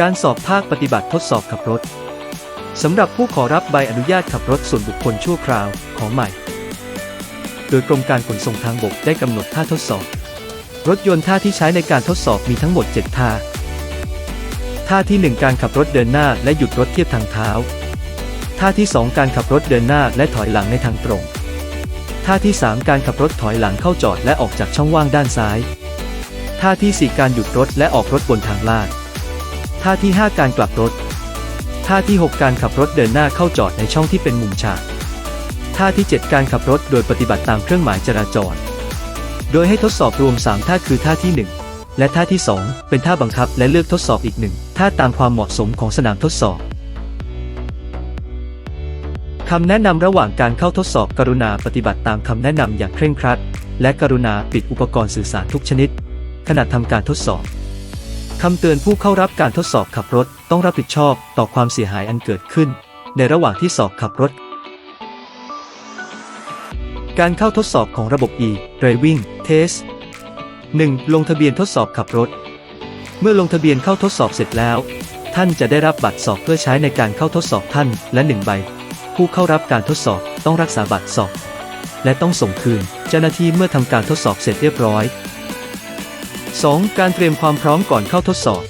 การสอบภาคปฏิบัติทดสอบขับรถ สำหรับผู้ขอรับใบอนุญาตขับรถส่วนบุคคลชั่วคราวของใหม่ โดยกรมการขนส่งทางบกได้กำหนดท่าทดสอบ รถยนต์ท่าที่ใช้ในการทดสอบมีทั้งหมด 7 ท่า ท่าที่ 1 การขับรถเดินหน้าและหยุดรถเทียบทางเท้า ท่าที่ 2 การขับรถเดินหน้าและถอยหลังในทางตรง ท่าที่ 3 การขับรถถอยหลังเข้าจอดและออกจากช่องว่างด้านซ้าย ท่าทีสี่ 4 การหยุดรถและออกรถบนทางลาด ท่าที่ 5 การกลับรถ ท่าที่ 6 การขับรถเดินหน้าเข้าจอดในช่องที่เป็นมุมฉาก ท่าที่ 7 การขับรถโดยปฏิบัติตามเครื่องหมายจราจร โดยให้ทดสอบรวม 3 ท่าคือท่าที่ 1 และท่าที่ 2 เป็นท่าบังคับและเลือกทดสอบอีกหนึ่งท่าตามความเหมาะสมของสนามทดสอบคำแนะนำระหว่างการเข้าทดสอบกรุณาปฏิบัติตามคำแนะนำอย่างเคร่งครัด และกรุณาปิดอุปกรณ์สื่อสารทุกชนิด ขณะทำการทดสอบคำเตือนผู้เข้ารับการทดสอบขับรถต้องรับผิดชอบต่อความเสียหายอันเกิดขึ้น ในระหว่างที่สอบขับรถ การเข้าทดสอบของระบบ e-driving test 1. ลงทะเบียนทดสอบขับรถ เมื่อลงทะเบียนเข้าทดสอบเสร็จแล้ว ท่านจะได้รับบัตรสอบเพื่อใช้ในการเข้าทดสอบท่านและ1ใบ ผู้เข้ารับการทดสอบต้องรักษาบัตรสอบ และต้องส่งคืน เจ้าหน้าที่เมื่อทำการทดสอบเสร็จเรียบร้อย 2. การเตรียมความพร้อมก่อนเข้าทดสอบ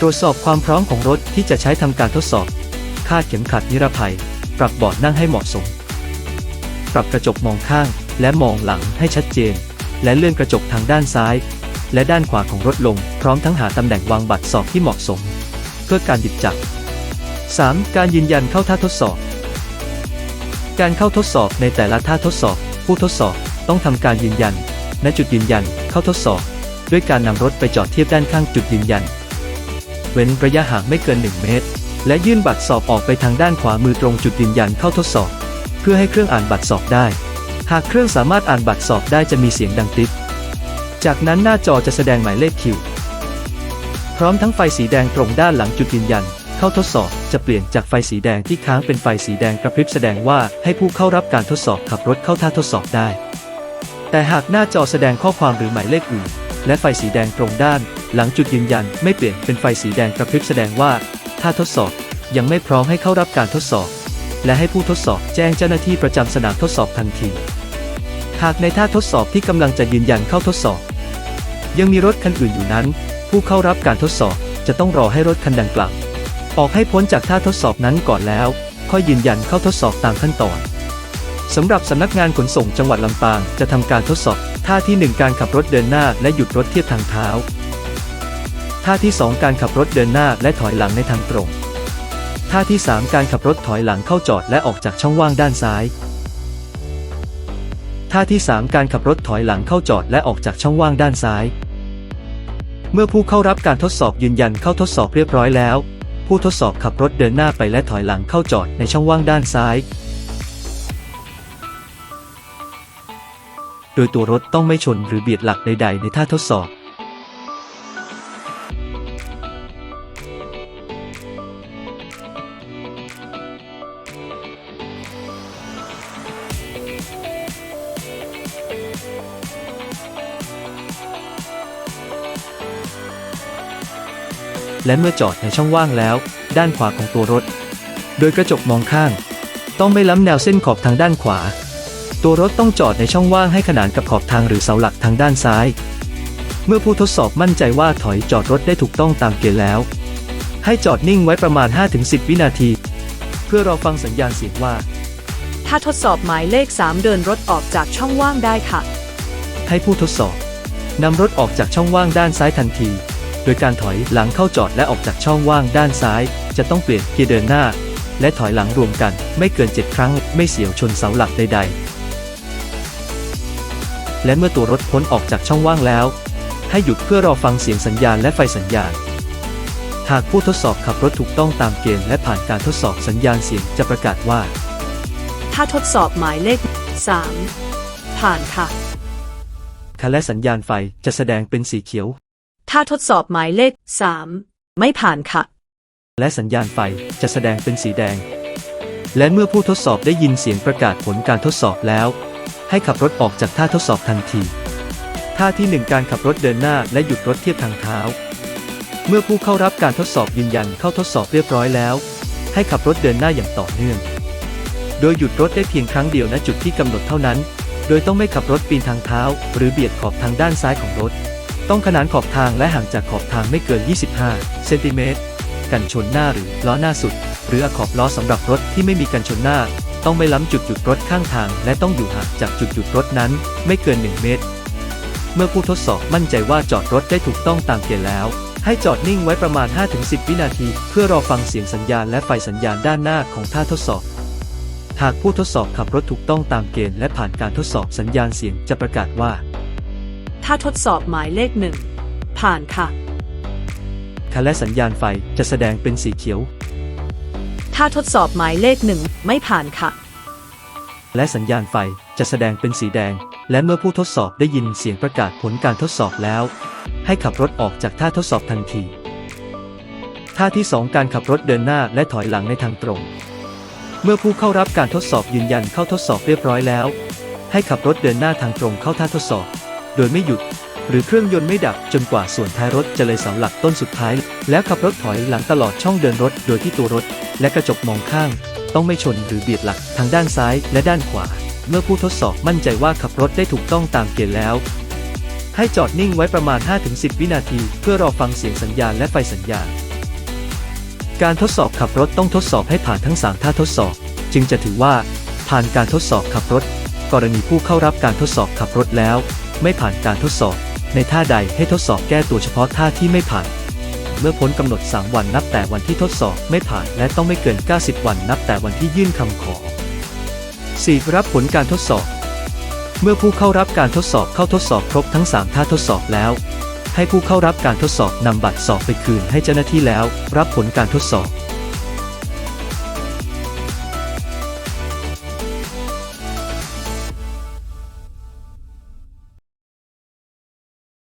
ตรวจสอบความพร้อมของรถที่จะใช้ทำการทดสอบ คาดเข็มขัดนิรภัย ปรับเบาะนั่งให้เหมาะสม ปรับกระจกมองข้างและมองหลังให้ชัดเจน และเลื่อนกระจกทางด้านซ้าย และด้านขวาของรถลง พร้อมทั้งหาตำแหน่งวางบัตรสอบที่เหมาะสม เพื่อการหยิบจับ 3. การยืนยันเข้าท่าทดสอบ การเข้าทดสอบในแต่ละท่าทดสอบ ผู้ทดสอบต้องทำการยืนยัน ณ จุดยืนยัน เข้าทดสอบ ด้วยการนำรถไปจอดเทียบด้านข้างจุดยืนยัน เว้นระยะห่างไม่เกิน 1 เมตร และยื่นบัตรสอบออกไปทางด้านขวามือตรงจุดยืนยันเข้าทดสอบ เพื่อให้เครื่องอ่านบัตรสอบได้ หากเครื่องสามารถอ่านบัตรสอบได้จะมีเสียงดังติ๊บจากนั้นหน้าจอจะแสดงหมายเลขคิว พร้อมทั้งไฟสีแดงตรงด้านหลังจุดยืนยัน เข้าทดสอบจะเปลี่ยนจากไฟสีแดงที่ค้างเป็นไฟสีแดงกระพริบแสดงว่าให้ผู้เข้ารับการทดสอบขับรถเข้าท่าทดสอบได้ แต่หากหน้าจอแสดงข้อความหรือหมายเลขอื่น และไฟสีแดงตรงด้าน หลังจุดยืนยันไม่เปลี่ยนเป็นไฟสีแดงกระพริบแสดงว่าท่าทดสอบยังไม่พร้อมให้เข้ารับการทดสอบ และให้ผู้ทดสอบแจ้งเจ้าหน้าที่ประจำสนามทดสอบทันที หากในท่าทดสอบที่กำลังจะยืนยันเข้าทดสอบ ยังมีรถคันอื่นอยู่นั้น ผู้เข้ารับการทดสอบจะต้องรอให้รถคันดังกล่าวออกให้พ้นจากท่าทดสอบนั้นก่อนแล้ว ค่อยยืนยันเข้าทดสอบตามขั้นตอน สำหรับสำนักงานขนส่งจังหวัดลำปางจะทำการทดสอบ ท่าที่ 1 การขับรถเดินหน้าและหยุดรถเทียบทางเท้า ท่าที่ 2 การขับรถเดินหน้าและถอยหลังในทางตรง ท่าที่ 3 การขับรถถอยหลังเข้าจอดและออกจากช่องว่างด้านซ้าย ท่าที่ 3 การขับรถถอยหลังเข้าจอดและออกจากช่องว่างด้านซ้าย เมื่อผู้เข้ารับการทดสอบยืนยันเข้าทดสอบเรียบร้อยแล้ว ผู้ทดสอบขับรถเดินหน้าไปและถอยหลังเข้าจอดในช่องว่างด้านซ้าย โดยตัวรถต้องไม่ชนหรือเบียดหลักใด ๆ ในท่าทดสอบ และเมื่อจอดในช่องว่างแล้ว ด้านขวาของตัวรถ โดยกระจกมองข้าง ต้องไม่ล้ำแนวเส้นขอบทางด้านขวา ตัวรถต้องจอดในช่องว่างให้ขนานกับขอบทางหรือเสาหลักทางด้านซ้าย เมื่อผู้ทดสอบมั่นใจว่าถอยจอดรถได้ถูกต้องตามเกณฑ์แล้ว ให้จอดนิ่งไว้ประมาณ 5-10 วินาที เพื่อรอฟังสัญญาณเสียงว่า ถ้าทดสอบหมายเลข 3 เดินรถออกจากช่องว่างได้ค่ะ ให้ผู้ทดสอบนำรถออกจากช่องว่างด้านซ้ายทันที โดยการถอยหลังเข้าจอดและออกจากช่องว่างด้านซ้าย จะต้องเปลี่ยนเกียร์เดินหน้า และถอยหลังรวมกันไม่เกิน 7 ครั้ง ไม่เสียวชนเสาหลักใด ๆ และเมื่อตัวรถพ้นออกจากช่องว่างแล้ว ให้หยุดเพื่อรอฟังเสียงสัญญาณและไฟสัญญาณ หากผู้ทดสอบขับรถถูกต้องตามเกณฑ์และผ่านการทดสอบสัญญาณเสียงจะประกาศว่า ถ้าทดสอบหมายเลข 3 ผ่านค่ะคันและสัญญาณไฟจะแสดงเป็นสีเขียว ถ้าทดสอบหมายเลข 3 ไม่ผ่านค่ะ และสัญญาณไฟจะแสดงเป็นสีแดง และเมื่อผู้ทดสอบได้ยินเสียงประกาศผลการทดสอบแล้ว ให้ขับรถออกจากท่าทดสอบทันที ท่าที่ 1 การขับรถเดินหน้าและหยุดรถเทียบทางเท้า เมื่อผู้เข้ารับการทดสอบยืนยันเข้าทดสอบเรียบร้อยแล้ว ให้ขับรถเดินหน้าอย่างต่อเนื่อง โดยหยุดรถได้เพียงครั้งเดียวณจุดที่กำหนดเท่านั้น โดยต้องไม่ขับรถปีนทางเท้า หรือเบียดขอบทางด้านซ้ายของรถ ต้องขนานขอบทางและห่างจากขอบทางไม่เกิน 25 เซนติเมตร กันชนหน้าหรือล้อหน้าสุด หรืออขอบล้อสำหรับรถที่ไม่มีกันชนหน้า ต้องไม่ล้ำจุดหยุดรถข้างทาง และต้องอยู่ห่างจากจุดหยุดรถนั้น ไม่เกิน 1 เมตร เมื่อผู้ทดสอบมั่นใจว่าจอดรถได้ถูกต้องตามเกณฑ์แล้ว ให้จอดนิ่งไว้ประมาณ 5-10 วินาที เพื่อรอฟังเสียงสัญญาณและไฟสัญญาณด้านหน้าของท่าทดสอบ หากผู้ทดสอบขับรถถูกต้องตามเกณฑ์และผ่านการทดสอบสัญญาณเสียงจะประกาศว่าถ้าทดสอบหมายเลขหนึ่งผ่านค่ะคันและสัญญาณไฟจะแสดงเป็นสีเขียว ถ้าทดสอบหมายเลขหนึ่งไม่ผ่านค่ะ และสัญญาณไฟจะแสดงเป็นสีแดง และเมื่อผู้ทดสอบได้ยินเสียงประกาศผลการทดสอบแล้ว ให้ขับรถออกจากท่าทดสอบทันที ท่าที่ 2 การขับรถเดินหน้าและถอยหลังในทางตรง เมื่อผู้เข้ารับการทดสอบยืนยันเข้าทดสอบเรียบร้อยแล้ว ให้ขับรถเดินหน้าทางตรงเข้าท่าทดสอบ โดยไม่หยุด หรือเครื่องยนต์ไม่ดับจนกว่าส่วนท้ายรถจะเลยเสาหลักต้นสุดท้าย แล้วขับรถถอยหลังตลอดช่องเดินรถโดยที่ตัวรถ และกระจกมองข้าง ต้องไม่ชนหรือเบียดหลักทางด้านซ้ายและด้านขวา เมื่อผู้ทดสอบมั่นใจว่าขับรถได้ถูกต้องตามเกณฑ์แล้ว ให้จอดนิ่งไว้ประมาณ 5-10 วินาที เพื่อรอฟังเสียงสัญญาณและไฟสัญญาณการทดสอบขับรถต้องทดสอบให้ผ่านทั้ง 3 ท่าทดสอบ จึงจะถือว่า ผ่านการทดสอบขับรถ กรณีผู้เข้ารับการทดสอบขับรถแล้ว ไม่ผ่านการทดสอบ ในท่าใดให้ทดสอบแก้ตัวเฉพาะท่าที่ไม่ผ่าน เมื่อพ้นกำหนด 3 วันนับแต่วันที่ทดสอบไม่ผ่านและต้องไม่เกิน 90 วันนับแต่วันที่ยื่นคำขอ 4. รับผลการทดสอบ เมื่อผู้เข้ารับการทดสอบเข้าทดสอบครบทั้ง 3 ท่าทดสอบแล้ว ให้ผู้เข้ารับการทดสอบนำบัตรสอบไปคืนให้เจ้าหน้าที่แล้ว รับผลการทดสอบ